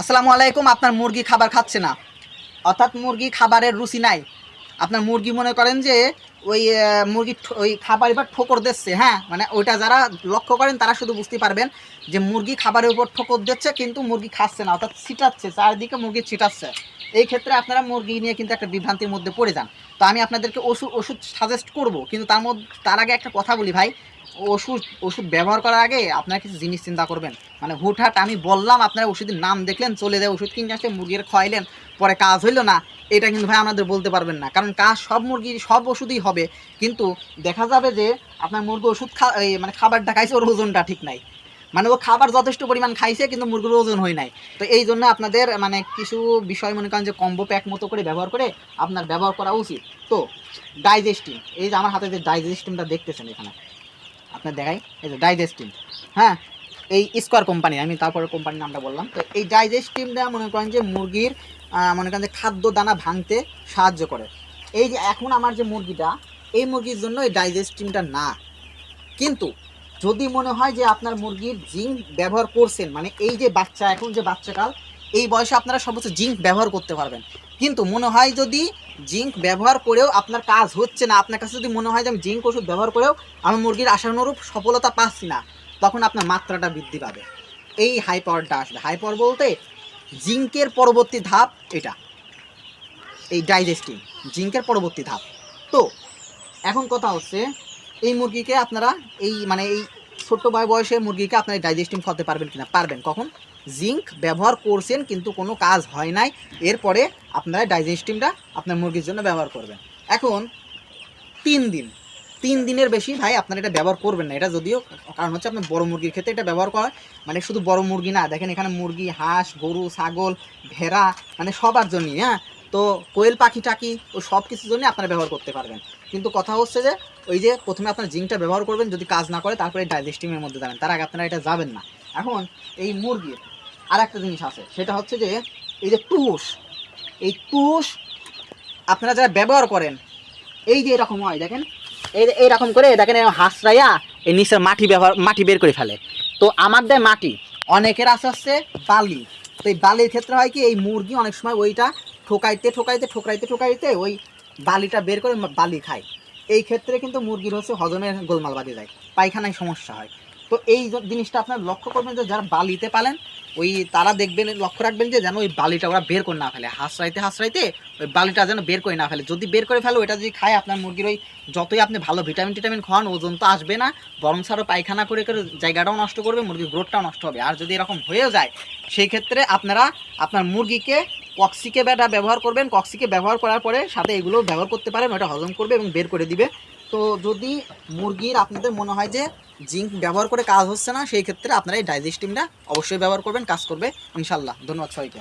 আসসালামু আলাইকুম, আপনার মুরগি খাবার খাচ্ছে না। অর্থাৎ মুরগি খাবারের রুচি নাই। আপনার মুরগি মনে করেন যে ওই মুরগি ওই খাবার এবার ঠোকর দিচ্ছে হ্যাঁ? মানে ওইটা যারা লক্ষ্য করেন তারা শুধু বুঝতে পারবেন যে মুরগি খাবারের উপর ঠোকর দিচ্ছে, কিন্তু মুরগি খাচ্ছে না, অর্থাৎ ছিটাচ্ছে, চারদিকে মুরগি ছিটাচ্ছে। এই ক্ষেত্রে আপনারা মুরগি নিয়ে কিন্তু একটা বিভ্রান্তির মধ্যে পড়ে যান। তো আমি আপনাদেরকে ওষুধ ওষুধ সাজেস্ট করব, কিন্তু তার মধ্যে, তার আগে একটা কথা বলি ভাই। ওষুধ ওষুধ ব্যবহার করার আগে আপনারা কিছু জিনিস চিন্তা করবেন। মানে হুটহাট আমি বললাম, আপনারা ওষুধের নাম দেখলেন, চলে যায়, ওষুধ কিনে আসলে মুরগির খাওয়াইলেন, পরে কাজ হইল না। এটা কিন্তু ভাই আপনাদের বলতে পারবেন না, কারণ কাজ সব মুরগির, সব ওষুধই হবে। কিন্তু দেখা যাবে যে আপনার মুরগি ওষুধ খা মানে খাবারটা খাইছে, ওর ওজনটা ঠিক নাই। মানে ও খাবার যথেষ্ট পরিমাণ খাইছে, কিন্তু মুরগির ওজন হয় নাই। তো এই জন্য আপনাদের মানে কিছু বিষয় মনে করেন যে কম্বো প্যাক মতো করে ব্যবহার করে আপনার ব্যবহার করা উচিত। তো ডাইজেস্টিং এই যে আমার হাতে যে ডাইজেস্টিংটা দেখতেছেন এখানে। আপনার দেখাই, এই যে ডাইজেস্টিং হ্যাঁ এই স্কোয়ার কোম্পানি আমি তারপরে কোম্পানির নামটা বললাম। তো এই ডাইজেস্টিমটা মনে করেন যে মুরগির মনে করেন যে খাদ্য দানা ভাঙতে সাহায্য করে। এই যে এখন আমার যে মুরগিটা, এই মুরগির জন্য এই ডাইজেস্টিমটা না। কিন্তু যদি মনে হয় যে আপনার মুরগির জিঙ্ক ব্যবহার করছেন মানে এই যে বাচ্চা, এখন যে বাচ্চাকাল, এই বয়সে আপনারা সর্বোচ্চ জিঙ্ক ব্যবহার করতে পারবেন। কিন্তু মনে হয় যদি জিঙ্ক ব্যবহার করেও আপনার কাজ হচ্ছে না, আপনার কাছে যদি মনে হয় যে আমি জিঙ্ক ওষুধ ব্যবহার করেও আমি মুরগির আশানুরূপ সফলতা পাচ্ছি না, তখন আপনার মাত্রাটা বৃদ্ধি পাবে। এই হাই পাওয়ারটা আসবে। হাই পাওয়ার বলতে জিঙ্কের পরবর্তী ধাপ এটা। এই ডাইজেস্টিং, জিঙ্কের পরবর্তী ধাপ। তো, এখন কথা হচ্ছে এই মুরগিকে আপনারা এই মানে এই ছোট্ট বয় বয়সে মুরগিকে আপনারা ডাইজেস্টিং খাওয়াতে পারবেন কিনা, পারবেন কখন? জিঙ্ক ব্যবহার করছেন, কিন্তু কোনো কাজ হয় নাই। এরপরে আপনারা ডাইজেস্টিমটা আপনার মুরগির জন্য ব্যবহার করবেন। এখন তিন দিন। তিন দিনের বেশি ভাই আপনারা এটা ব্যবহার করবেন না। এটা যদিও কারণ হচ্ছে আপনার বড় মুরগির ক্ষেত্রে এটা ব্যবহার করা। মানে শুধু বড় মুরগি না, দেখেন এখানে মুরগি, হাঁস, গরু, ছাগল, ভেড়া মানে সবার জন্যই হ্যাঁ? তো কোয়েল পাখি, টাকি, ও সব কিছুর জন্য আপনারা ব্যবহার করতে পারবেন। কিন্তু কথা হচ্ছে যে, ওই যে প্রথমে আপনার জিঙ্কটা ব্যবহার করবেন, যদি কাজ না করে, তারপরে ডাইজেস্টিমের মধ্যে যাবেন। তার আগে আপনারা এটা যাবেন না। এখন এই মুরগির আর একটা জিনিস আছে, সেটা হচ্ছে যে এই যে তুষ, এই তুষ আপনারা যারা ব্যবহার করেন, এই যে এরকম হয়, দেখেন, এই এইরকম করে দেখেন হাঁসরাইয়া এই নিচের মাটি ব্যবহার, মাটি বের করে ফেলে। তো আমার দেয় মাটি, অনেকের আছে হচ্ছে বালি। তো এই বালির ক্ষেত্রে হয় কি, এই মুরগি অনেক সময় ওইটা ঠোকাইতে ঠোকাইতে ঠোকাইতে ঠোকাইতে ওই বালিটা বের করে বালি খায়। এই ক্ষেত্রে কিন্তু মুরগির হচ্ছে হজমের গোলমাল বাঁধে যায়, পায়খানায় সমস্যা হয়। তো এই জিনিসটা আপনার লক্ষ্য করবেন যে যারা বালিতে পালেন, ওই তারা দেখবেন, লক্ষ্য রাখবেন যে যেন ওই বালিটা ওরা বের করে না ফেলে। হাঁসরাইতে হাঁসরাইতে ওই বালিটা যেন বের করে না ফেলে। যদি বের করে ফেলে, ওইটা যদি খায়, আপনার মুরগির ওই যতই আপনি ভালো ভিটামিন টিটামিন খাওয়ান, ওজন তো আসবে না। বরং আরও পায়খানা করে করে জায়গাটাও নষ্ট করবে, মুরগির গ্রোথটাও নষ্ট হবে। আর যদি এরকম হয়েও যায়, সেই ক্ষেত্রে আপনারা আপনার মুরগিকে কক্সিকে ব্যাটা ব্যবহার করবেন। কক্সিকে ব্যবহার করার পরে সাথে এগুলো ব্যবহার করতে পারেন, ওটা হজম করবে এবং বের করে দিবে। তো যদি মুরগির আপনাদের মনে হয় যে জিঙ্ক ব্যবহার করে কাজ হচ্ছে না, সেই ক্ষেত্রে আপনারা এই ডাইজেস্টিমটা অবশ্যই ব্যবহার করবেন, কাজ করবে ইনশাল্লাহ ধন্যবাদ সবাইকে।